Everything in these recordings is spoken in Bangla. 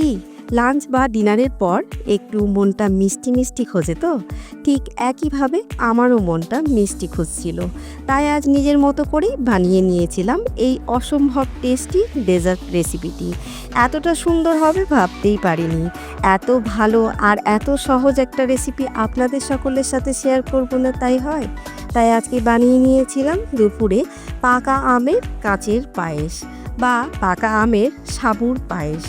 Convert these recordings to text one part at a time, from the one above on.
কি? লাঞ্চ বা ডিনারের পর একটু মনটা মিষ্টি মিষ্টি খোঁজে তো? ঠিক একইভাবে আমারও মনটা মিষ্টি খুঁজছিল। তাই আজ নিজের মতো করেই বানিয়ে নিয়েছিলাম এই অসম্ভব টেস্টি ডেজার্ট রেসিপিটি এতটা সুন্দর হবে ভাবতেই পারিনি। এত ভালো আর এত সহজ একটা রেসিপি আপনাদের সকলের সাথে শেয়ার করব না তাই হয়? তাই আজকে বানিয়ে নিয়েছিলাম দুপুরে পাকা আমের কাঁচের পায়েস বা পাকা আমের সাবুর পায়েস।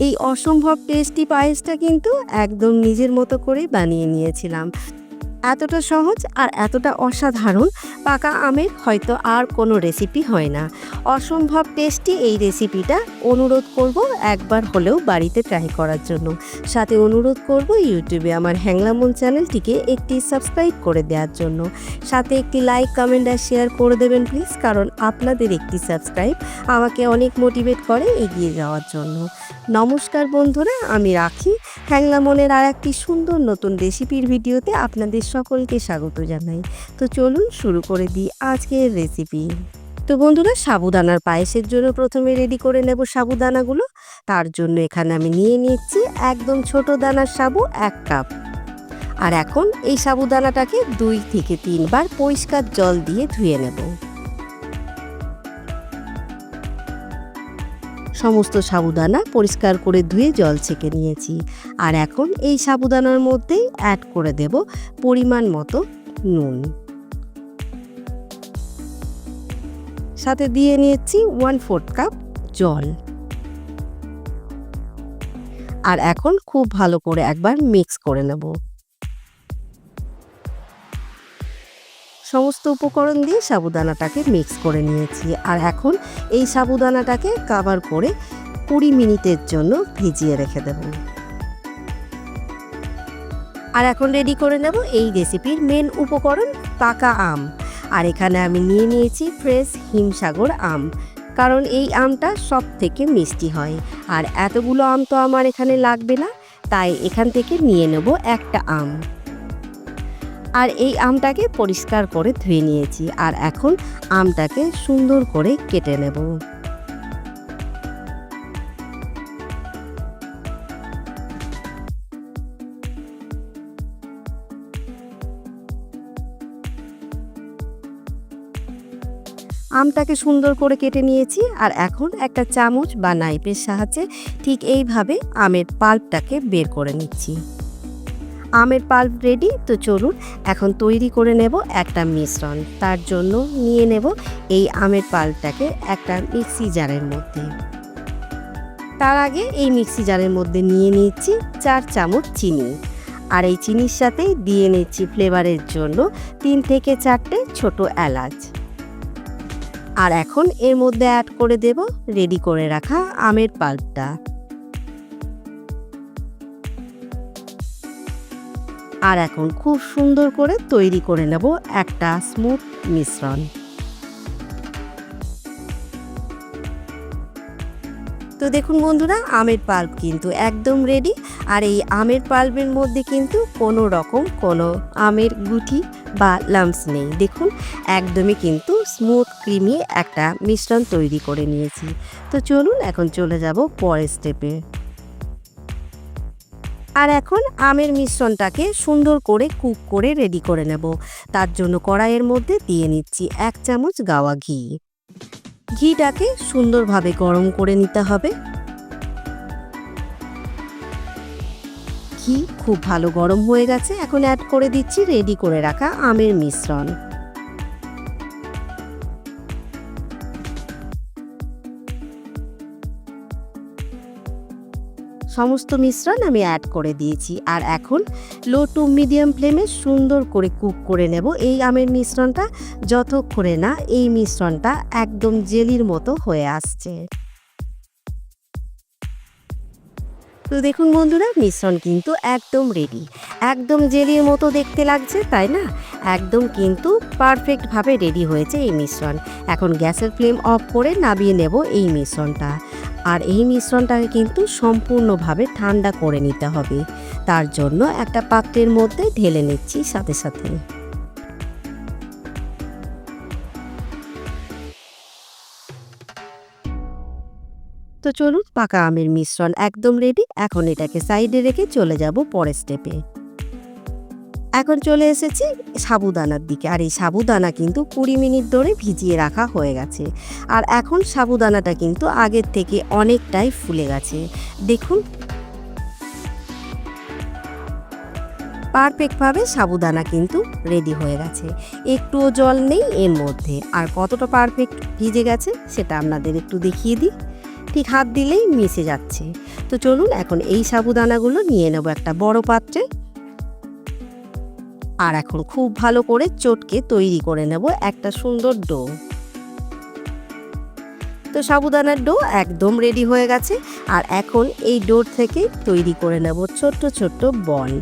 এই অসম্ভব টেস্টি পায়েসটা কিন্তু একদম নিজের মতো করে বানিয়ে নিয়েছিলাম। এতটা সহজ আর এতটা অসাধারণ, পাকা আমের হয়তো আর কোনো রেসিপি হয় না। অসম্ভব টেস্টি এই রেসিপিটা অনুরোধ করব একবার হলেও বাড়িতে ট্রাই করার জন্য। সাথে অনুরোধ করব ইউটিউবে আমার হ্যাংলামন চ্যানেলটিকে একটি সাবস্ক্রাইব করে দেওয়ার জন্য। সাথে একটি লাইক কমেন্ট আর শেয়ার করে দেবেন প্লিজ কারণ আপনাদের একটি সাবস্ক্রাইব আমাকে অনেক মোটিভেট করে এগিয়ে যাওয়ার জন্য। নমস্কার বন্ধুরা, আমি রাখি। হ্যাংলামনের আর একটি সুন্দর নতুন রেসিপির ভিডিওতে আপনাদের সকলকে স্বাগত জানাই। তো চলুন শুরু করে দিই আজকের রেসিপি তো বন্ধুরা, সাবুদানার পায়েসের জন্য প্রথমে রেডি করে নেব সাবুদানাগুলো। তার জন্য এখানে আমি নিয়ে নিচ্ছি একদম ছোট দানার সাবু এক কাপ। আর এখন এই সাবুদানাটাকে দুই থেকে তিনবার পরিষ্কার জল দিয়ে ধুয়ে নেব। সমস্ত সাবুদানা পরিষ্কার করে ধুয়ে জল ছেঁকে নিয়েছি। আর এখন এই সাবুদানার মধ্যেই অ্যাড করে দেব পরিমাণ মতো নুন। সাথে দিয়ে নিয়েছি ওয়ান ফোর্থ কাপ জল। আর এখন খুব ভালো করে একবার মিক্স করে নেব। সমস্ত উপকরণ দিয়ে সাবুদানাটাকে মিক্স করে নিয়েছি। আর এখন এই সাবুদানাটাকে কাভার করে কুড়ি মিনিটের জন্য ভিজিয়ে রেখে দেব। আর এখন রেডি করে নেব এই রেসিপির মেন উপকরণ পাকা আম। আর এখানে আমি নিয়ে নিয়েছি ফ্রেশ হিমসাগর আম। কারণ এই আমটা সব থেকে মিষ্টি হয়। আর এতগুলো আম তো আমার এখানে লাগবে না। তাই এখান থেকে নিয়ে নেব একটা আম। আর এই আমটাকে পরিষ্কার করে ধুয়ে নিয়েছি আর এখন আমটাকে সুন্দর করে কেটে নেব। আমটাকে সুন্দর করে কেটে নিয়েছি আর এখন একটা চামচ বা নাইপের সাহায্যে ঠিক এইভাবে আমের পাল্পটাকে বের করে নিচ্ছি। আমের পাল্প রেডি তো চলুন এখন তৈরি করে নেব একটা মিশ্রণ। তার জন্য নিয়ে নেব এই আমের পাল্পটাকে একটা মিক্সি জারের মধ্যে। তার আগে এই মিক্সি জারের মধ্যে নিয়ে নিচ্ছি চার চামচ চিনি। আর এই চিনির সাথে দিয়ে নিচ্ছি ফ্লেভারের জন্য তিন থেকে চারটে ছোট এলাচ। আর এখন এর মধ্যে অ্যাড করে দেব রেডি করে রাখা আমের পাল্পটা। আর এখন খুব সুন্দর করে তৈরি করে নেব একটা স্মুথ মিশ্রণ। তো দেখুন বন্ধুরা, আমের পাল্প কিন্তু একদম রেডি আর এই আমের পাল্পের মধ্যে কিন্তু কোনো রকম কোনো আমের গুটি বা লাম্পস নেই। দেখুন, একদমই কিন্তু স্মুথ ক্রিমি একটা মিশ্রণ তৈরি করে নিয়েছি। তো চলুন, এখন চলে যাব পরের স্টেপে আর এখন আমের মিশ্রণটাকে সুন্দর করে কুক করে রেডি করে নেব। তার জন্য কড়াইয়ের মধ্যে দিয়ে নিচ্ছি এক চামচ গাওয়া ঘি। ঘিটাকে সুন্দরভাবে গরম করে নিতে হবে। ঘি খুব ভালো গরম হয়ে গেছে। এখন অ্যাড করে দিচ্ছি রেডি করে রাখা আমের মিশ্রণ। সমস্ত মিশ্রণ আমি অ্যাড করে দিয়েছি। আর এখন লো টু মিডিয়াম ফ্লেমে সুন্দর করে কুক করে নেব। এই আমের মিশ্রণটা যতক্ষণে না এই মিশ্রণটা একদম জেলির মতো হয়ে আসছে। তো দেখুন বন্ধুরা, মিশ্রণ কিন্তু একদম রেডি একদম জেলির মতো দেখতে লাগছে, তাই না? একদম কিন্তু পারফেক্টভাবে রেডি হয়েছে এই মিশ্রণ। এখন গ্যাসের ফ্লেম অফ করে নামিয়ে নেব এই মিশ্রণটা। আর এই মিশ্রণটাকে কিন্তু সম্পূর্ণভাবে ঠান্ডা করে নিতে হবে। তার জন্য একটা পাত্রের মধ্যে ঢেলে নিচ্ছি সাথে সাথে। তো চলুন পাকা আমের মিশ্রণ একদম রেডি এখন এটাকে সাইডে রেখে চলে যাব পরের স্টেপে এখন চলে এসেছি সাবুদানার দিকে। আর এই সাবুদানা কিন্তু কুড়ি মিনিট ধরে ভিজিয়ে রাখা হয়ে গেছে। আর এখন সাবুদানাটা কিন্তু আগের থেকে অনেকটাই ফুলে গেছে। দেখুন। পারফেক্টভাবে সাবুদানা কিন্তু রেডি হয়ে গেছে। একটুও জল নেই এর মধ্যে। আর কতটা পারফেক্ট ভিজে গেছে সেটা আপনাদের একটু দেখিয়ে দিই। ঠিক হাত দিলেই মিশে যাচ্ছে। তো চলুন এখন এই সাবুদানাগুলো নিয়ে নেব একটা বড় পাত্রে। আর এখন খুব ভালো করে চটকে তৈরি করে নেব একটা সুন্দর ডো। তো সাবুদানার ডো একদম রেডি হয়ে গেছে, আর এখন এই ডোর থেকে তৈরি করে নেব ছোট্ট ছোট্ট বল।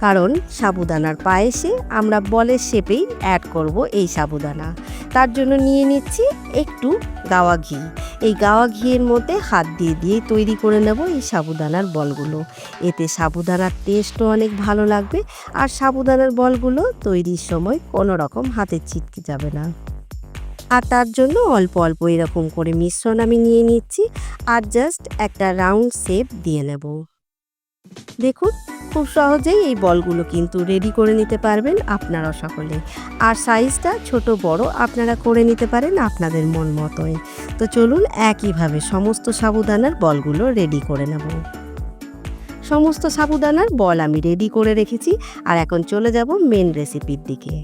কারণ সাবুদানার পায়েসে আমরা বলের শেপেই অ্যাড করব এই সাবুদানা। তার জন্য নিয়ে নিচ্ছি একটু গাওয়া ঘি। এই গাওয়া ঘিয়ের মধ্যে হাত দিয়ে দিয়ে তৈরি করে নেব এই সাবুদানার বলগুলো। এতে সাবুদানার টেস্টও অনেক ভালো লাগবে আর সাবুদানার বলগুলো তৈরির সময় কোনো রকম হাতে ছিটকে যাবে না। আর তার জন্য অল্প অল্প এরকম করে মিশ্রণ আমি নিয়ে নিচ্ছি আর জাস্ট একটা রাউন্ড শেপ দিয়ে নেব। দেখুন, খুব সহজেই এই বলগুলো কিন্তু রেডি করে নিতে পারবেন আপনারা সকলে। আর সাইজটা ছোট, বড় আপনারা করে নিতে পারেন আপনাদের মন মতোই। তো চলুন একইভাবে সমস্ত সাবুদানার বলগুলো রেডি করে নেব। সমস্ত সাবুদানার বল আমি রেডি করে রেখেছি আর এখন চলে যাব মেন রেসিপির দিকে।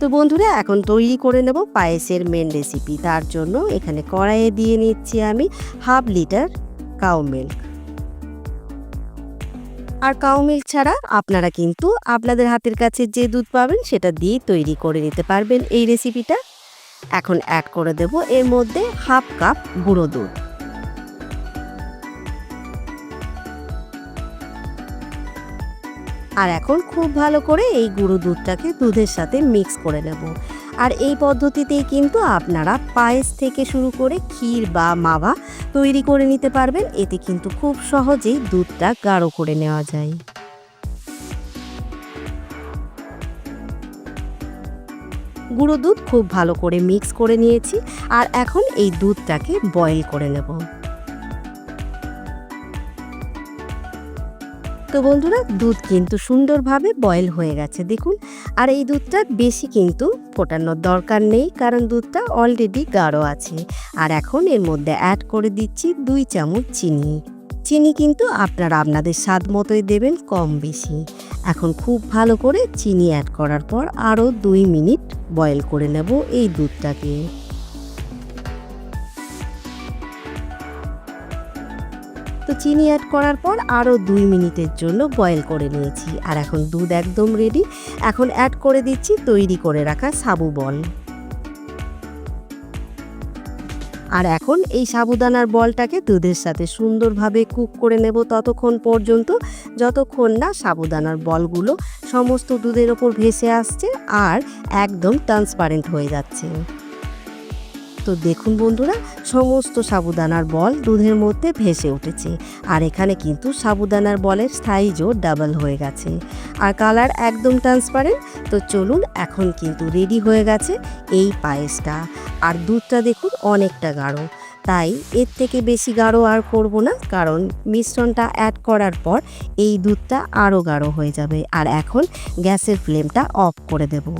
তো বন্ধুরা, এখন তৈরি করে নেব পায়েসের মেন রেসিপি তার জন্য এখানে কড়াইয়ে দিয়ে নিচ্ছি আমি হাফ লিটার কাউ মিল্ক আর কাউ মিল্ক ছাড়া আপনারা কিন্তু আপনাদের হাতের কাছে যে দুধ পাবেন সেটা দিয়ে তৈরি করে নিতে পারবেন এই রেসিপিটা। এখন অ্যাড করে দেব এর মধ্যে হাফ কাপ গুঁড়ো দুধ। আর এখন খুব ভালো করে এই গুঁড়ো দুধটাকে দুধের সাথে মিক্স করে নেব। আর এই পদ্ধতিতেই কিন্তু আপনারা পায়েস থেকে শুরু করে ক্ষীর বা মাভা তৈরি করে নিতে পারবেন। এতে কিন্তু খুব সহজেই দুধটা গাঢ় করে নেওয়া যায়। গুঁড়ো দুধ খুব ভালো করে মিক্স করে নিয়েছি আর এখন এই দুধটাকে বয়েল করে নেব। তো বন্ধুরা, দুধ কিন্তু সুন্দরভাবে বয়েল হয়ে গেছে, দেখুন। আর এই দুধটা বেশি কিন্তু ফোটানোর দরকার নেই, কারণ দুধটা অলরেডি গাঢ় আছে। আর এখন এর মধ্যে অ্যাড করে দিচ্ছি দুই চামচ চিনি। চিনি কিন্তু আপনারা আপনাদের স্বাদ মতোই দেবেন, কম বেশি। এখন খুব ভালো করে চিনি অ্যাড করার পর আরও দুই মিনিট বয়েল করে নেব এই দুধটাকে। তো চিনি অ্যাড করার পর আরও দুই মিনিটের জন্য বয়েল করে নিয়েছি। আর এখন দুধ একদম রেডি এখন অ্যাড করে দিচ্ছি তৈরি করে রাখা সাবু বল। আর এখন এই সাবুদানার বলটাকে দুধের সাথে সুন্দরভাবে কুক করে নেব ততক্ষণ পর্যন্ত। যতক্ষণ না সাবুদানার বলগুলো সমস্ত দুধের ওপর ভেসে আসছে আর একদম ট্রান্সপারেন্ট হয়ে যাচ্ছে। তো দেখুন বন্ধুরা, সমস্ত সাবুদানার বল দুধের মধ্যে ভেসে উঠেছে। আর এখানে কিন্তু সাবুদানার বলের সাইজও ডাবল হয়ে গেছে। আর কালার একদম ট্রান্সপারেন্ট তো চলুন এখন কিন্তু রেডি হয়ে গেছে এই পায়েসটা। আর দুধটা দেখুন অনেকটা গাঢ়, তাই এর থেকে বেশি গাঢ় আর করব না, কারণ মিশ্রণটা অ্যাড করার পর এই দুধটা আরও গাঢ় হয়ে যাবে। আর এখন গ্যাসের ফ্লেমটা অফ করে দেবো।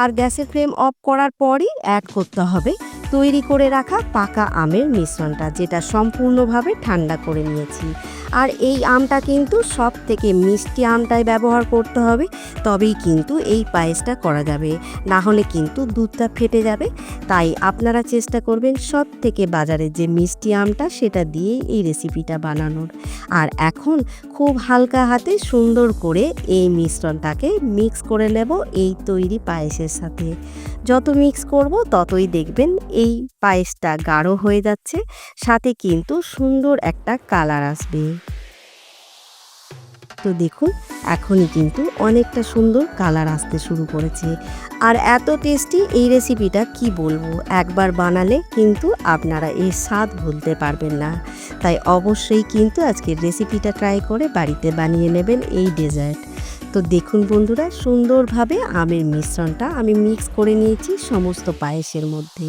আর গ্যাসের ফ্লেম অফ করার পরই অ্যাড করতে হবে। তৈরি করে রাখা পাকা আমের মিশ্রণটা, যেটা সম্পূর্ণভাবে ঠান্ডা করে নিয়েছি। আর এই আমটা কিন্তু সব থেকে মিষ্টি আমটাই ব্যবহার করতে হবে, তবেই কিন্তু এই পায়েসটা করা যাবে। না হলে কিন্তু দুধটা ফেটে যাবে। তাই আপনারা চেষ্টা করবেন সব থেকে বাজারে যে মিষ্টি আমটা সেটা দিয়ে এই রেসিপিটা বানানোর। আর এখন খুব হালকা হাতে সুন্দর করে এই মিশ্রণটাকে মিক্স করে নেব এই তৈরি পায়েসের সাথে। যত মিক্স করব ততই দেখবেন এই পায়েসটা গাঢ় হয়ে যাচ্ছে, সাথে কিন্তু সুন্দর একটা কালার আসবে। তো দেখুন, এখনই কিন্তু অনেকটা সুন্দর কালার আসতে শুরু করেছে। আর এত টেস্টি এই রেসিপিটা কি বলব? একবার বানালে কিন্তু আপনারা এর স্বাদ ভুলতে পারবেন না। তাই অবশ্যই কিন্তু আজকের রেসিপিটা ট্রাই করে বাড়িতে বানিয়ে নেবেন এই ডেজার্ট। তো দেখুন বন্ধুরা, সুন্দরভাবে আমের মিশ্রণটা আমি মিক্স করে নিয়েছি সমস্ত পায়েসের মধ্যে।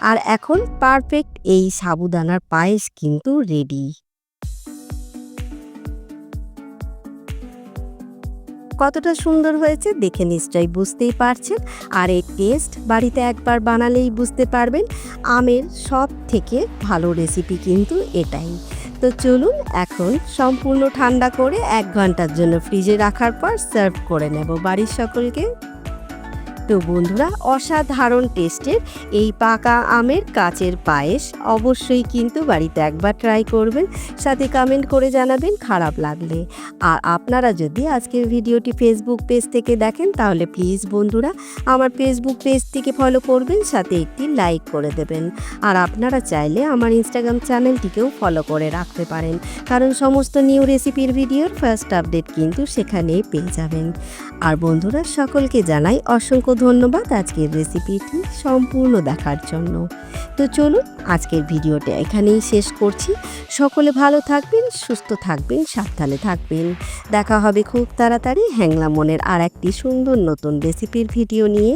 আর এখন পারফেক্ট এই সাবুদানার পায়েস কিন্তু রেডি। কতটা সুন্দর হয়েছে দেখে নিশ্চয়ই বুঝতেই পারছেন। আর এই টেস্ট বাড়িতে একবার বানালেই বুঝতে পারবেন আমের সব থেকে ভালো রেসিপি কিন্তু এটাই। তো চলুন এখন সম্পূর্ণ ঠান্ডা করে এক ঘণ্টার জন্য ফ্রিজে রাখার পর সার্ভ করে নেব বাড়ির সকলকে। তো বন্ধুরা, অসাধারণ টেস্টের এই পাকা আমের কাচের পায়েস অবশ্যই কিন্তু বাড়িতে একবার ট্রাই করবেন। সাথে কমেন্ট করে জানাবেন খারাপ লাগলে। আর আপনারা যদি আজকের ভিডিওটি ফেসবুক পেজ থেকে দেখেন, তাহলে প্লিজ বন্ধুরা, আমার ফেসবুক পেজটিকে ফলো করবেন, সাথে একটি লাইক করে দেবেন। আর আপনারা চাইলে আমার ইনস্টাগ্রাম চ্যানেলটিকেও ফলো করে রাখতে পারেন। কারণ সমস্ত নিউ রেসিপির ভিডিওর ফার্স্ট আপডেট কিন্তু সেখানেই পেয়ে যাবেন। আর বন্ধুরা, সকলকে জানাই অসংখ্য ধন্যবাদ আজকের রেসিপিটি সম্পূর্ণ দেখার জন্য। তো চলুন আজকের ভিডিওটা এখানেই শেষ করছি। সকলে ভালো থাকবেন, সুস্থ থাকবেন, সাবধানে থাকবেন। দেখা হবে খুব তাড়াতাড়ি। হ্যাংলা মনের আর একটি সুন্দর নতুন রেসিপির ভিডিও নিয়ে।